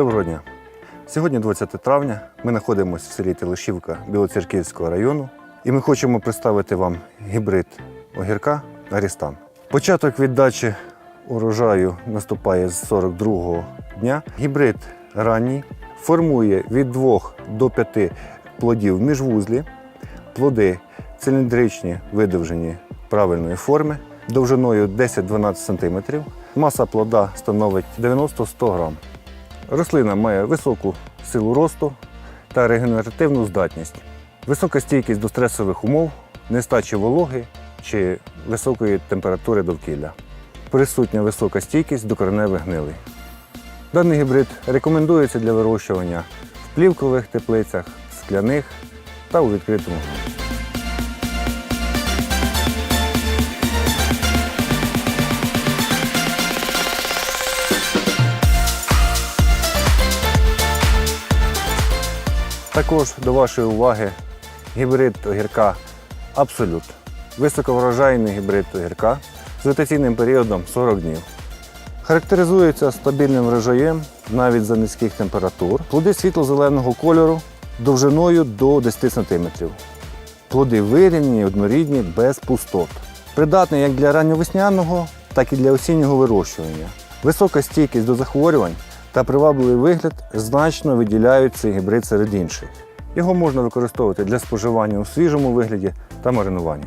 Доброго дня. Сьогодні 20 травня. Ми знаходимося в селі Телешівка Білоцерківського району і ми хочемо представити вам гібрид огірка Арістан. Початок віддачі урожаю наступає з 42-го дня. Гібрид ранній формує від 2 до 5 плодів міжвузлі. Плоди циліндричні, видовжені правильної форми, довжиною 10-12 см. Маса плода становить 90-100 грам. Рослина має високу силу росту та регенеративну здатність, висока стійкість до стресових умов, нестачі вологи чи високої температури довкілля. Присутня висока стійкість до кореневих гнилей. Даний гібрид рекомендується для вирощування в плівкових теплицях, скляних та у відкритому Також до вашої уваги гібрид огірка Абсолют. Високоврожайний гібрид огірка з вегетаційним періодом 40 днів. Характеризується стабільним врожаєм навіть за низьких температур. Плоди світло-зеленого кольору довжиною до 10 см. Плоди вирівняні, однорідні, без пустот. Придатний як для ранньовесняного, так і для осіннього вирощування. Висока стійкість до захворювань та привабливий вигляд значно виділяють цей гібрид серед інших. Його можна використовувати для споживання у свіжому вигляді та маринування.